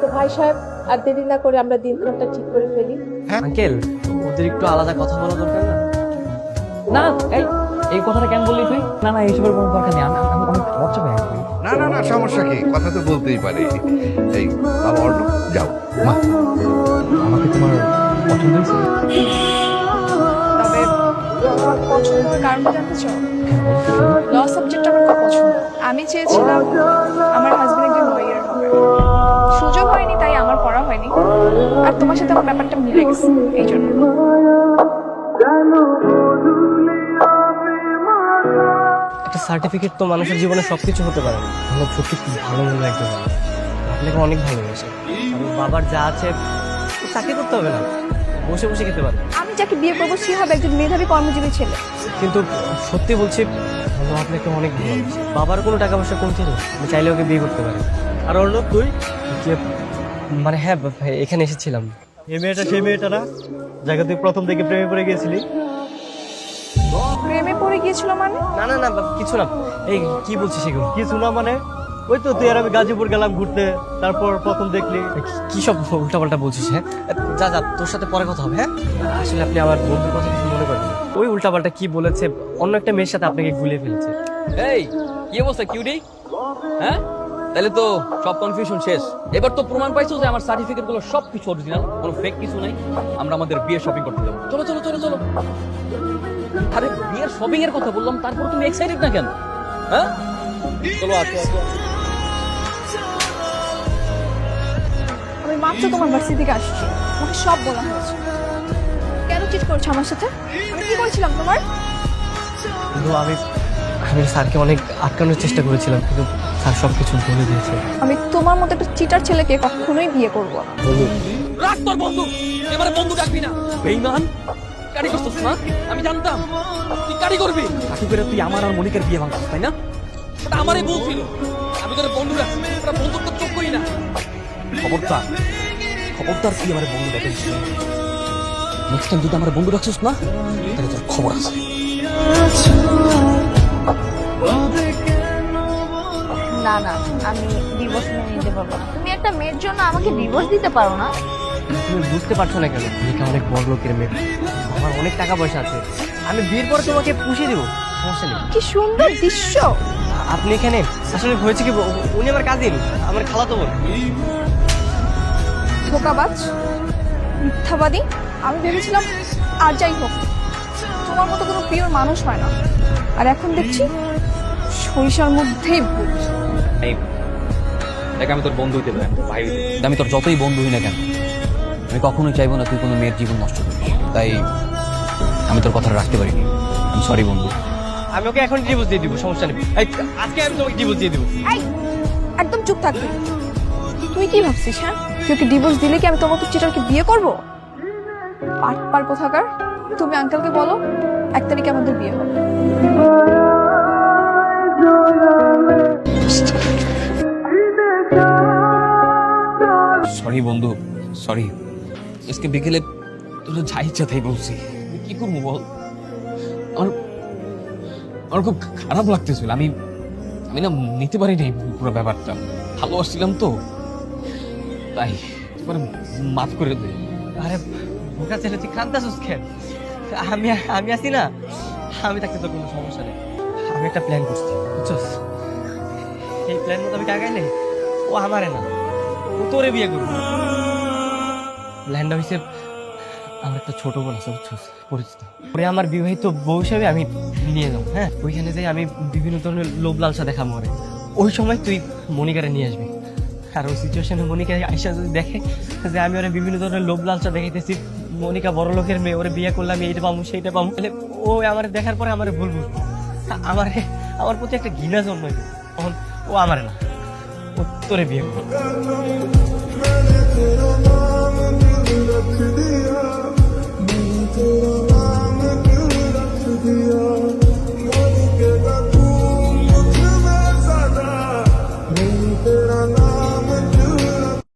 তো ভাই সাহেব আর দেরি না করে আমরা দিনক্ষণটা ঠিক করে ফেলি। আঙ্কেল ওদের একটু আলাদা কথা বলা দরকার না? না এই এই কথাটা কেন বললি তুই? না না এইসবের কোনো দরকার নেই। আমি আমি অনেক লজ্জা পাই আঙ্কেল না না না সমস্যা কি? কথা তো বলতেই পারে। এই বাবা যাও। মা আমাকে তোমার পছন্দ হয়েছে? তবে আমার পছন্দের কারণটা জানতে চাও? ল সাবজেক্ট আমার খুব পছন্দ। আমি চেয়েছিলাম আমার হাজবেন্ড একজন লয়ার হবে সুযোগ হয়নি তাই আমার পড়া হয়নি। আর তোমার সাথে আমার ব্যাপারটা মিলে গেছে এই জন্য সার্টিফিকেট তো মানুষের জীবনে সব কিছু হতে পারে আমার সত্যি খুব ভালো মনে একজন মানুষ। আপনাকে অনেক ভালোবাসে। আর বাবার যা আছে চাকরি করতে হবে না। বসে বসে খেতে পারে আমি যাকে বিয়ে করব সে হবে একজন মেধাবী কর্মজীবী ছেলে। কিন্তু সত্যি বলছি আমি আপনাকে অনেক ভালোবাসি। বাবার কোনো টাকা পয়সা কমছে না আমি চাইলে ওকে বিয়ে করতে পারি। আর অর্ণব তুই? যে- মানে হ্যাঁ এখানে এসেছিলাম। এই মেয়েটা সেই মেয়েটা না? যাকে তুই প্রথম থেকে প্রেমে পড়ে গিয়েছিলি। প্রেমে পড়ে গিয়েছিল মানে? না না না কিছু না। এই কি বলছিস সেগুলো কিছু না মানে ওই তো তুই আর আমি গাজীপুর গেলাম ঘুরতে তারপর প্রথম দেখলি। কি- কি সব উল্টাপাল্টা বলছিস হ্যাঁ? যা যা তোর সাথে পরে কথা হবে হ্যাঁ? আসলে আপনি আমার বন্ধুর কথা কিছু মনে করেন ওই উল্টাপাল্টা কি বলেছে অন্য একটা মেয়ের সাথে আপনাকে গুলিয়ে ফেলেছে। এই কি অবস্থা কিউডি? হ্যাঁ? তাহলে তো সব কনফিউশন শেষ। এবার তো প্রমাণ পাইছো যে আমার সার্টিফিকেটগুলো সব কিছু অরিজিনাল কোনো ফেক কিছু নাই। আমরা আমাদের বিয়ে শপিং করতে যাব। চলো চলো চলো চলো। আরে বিয়ের শপিং এর কথা বললাম তারপর তুমি এক্সাইটেড না কেন? হ্যাঁ? চলো আসো আসো। আমি মাত্র তোমার ভার্সিটি থেকে আসছি। আমাকে সব বলা হয়েছে। কেন চিট করছ আমার সাথে? আমি কি করেছিলাম তোমার? কিন্তু আমি আমি স্যারকে অনেক আটকানোর চেষ্টা করেছিলাম কিন্তু স্যার সব কিছু বলে দিয়েছে। আমি তোমার মতো একটা চিটার ছেলেকে কখনোই বিয়ে করব না। রাখ তোর বন্ধু এবারে বন্ধু ডাকবি না। বেইমান। কারি করছিস না? আমি জানতাম তুই কারি করবি। কাকি করে তুই আমার আর মনিকের বিয়ে ভাঙছিস তাই না? ওটা আমারই ভুল ছিল। আমি তোর বন্ধু রাখছি ওটা বন্ধুত্ব চোখই না। খবরদার খবরদার তুই আমার বন্ধু দেখেন নেক্সট টাইম যদি আমার বন্ধু রাখছিস না তাহলে তোর খবর আছে। না না আমি ডিভোর্স মেনে নিতে পারব না। তুমি একটা মেয়ের জন্য আমাকে ডিভোর্স দিতে পারো না? তুমি বুঝতে পারছ না কেন? অনেক বড় লোকের মেয়ে। আমার অনেক টাকা পয়সা আছে। আমি বিয়ের পরে তোমাকে পুষিয়ে দেবো। সমস্যা নেই। কি সুন্দর দৃশ্য। আপনি এখানে আসলে হয়েছে কি? উনি আমার কাজিন আমার খালাতো বোন। ধোকাবাজ মিথ্যাবাদী। আমি ভেবেছিলাম আর যাই হোক তোমার মতো কোনো প্রিয় মানুষ হয় না। আর এখন দেখছি সরিষার মধ্যেই দেখ আমি তোর বন্ধু হইতে পারি আমি তোর ভাই আমি তোর যতই বন্ধু হই না কেন আমি কখনোই চাইব না তুই কোনো মেয়ের জীবন নষ্ট তাই আমি তোর কথা রাখতে পারিনি। আমি সরি বন্ধু। আমি ওকে এখন ডিভোর্স দিয়ে দিব সমস্যা নেই। এই, আজকে আমি তোমাকে ডিভোর্স দিয়ে দিব। এই একদম চুপ থাকবি তুই কি ভাবছিস হ্যাঁ? তুই ওকে ডিভোর্স দিলে কি আমি তোমার মতো চিটারকে বিয়ে করব? পাট পার কোথাকার? তুমি আঙ্কেলকে বলো এক তারিখে আমাদের বিয়ে হবে। সরি বন্ধু। সরি আজকে বিকেলে তোর যা ইচ্ছা তাই বলছি। কি করব বল? আমার আমার খুব খারাপ লাগতেছিল। আমি আমি না নিতে পারি নাই পুরো ব্যাপারটা। ভালোবাসছিলাম তো। তাই, এবার মাফ করে দে। আরে, বোকা ছেলে, তুই কান্দাছিস কেন? আমি আমি আছি না। আমি থাকতে তোর কোনো সমস্যা নেই। আমি একটা প্ল্যান করছি, বুঝছস? এই প্ল্যান মতো আমি টাকাইলে ও আমারে না। ও তোরে বিয়ে করব। প্ল্যানটা হয়েছে আমার একটা ছোট বোন আছে পরিচিত। ওরে আমার বিবাহিত বউ হিসাবে আমি নিয়ে যাব হ্যাঁ? ওইখানে যাই আমি বিভিন্ন ধরনের লোভ লালসা দেখা মরে। ওই সময় তুই মনিকারে নিয়ে আসবি। আর ওই সিচুয়েশনে মনিকা আইসা যদি দেখে যে আমি ওরা বিভিন্ন ধরনের লোভ লালসা দেখাইতেছি, মনিকা বড় লোকের মেয়ে, ওরে বিয়ে করলাম, এইটা পাবো, সেইটা পাবো, তাহলে ও আমার দেখার পরে আমার ভুল বুঝব। আমার আমার প্রতি একটা ঘৃণা জন্মাইবে। তখন ও আমার না, ও তোরে বিয়ে করবে। love.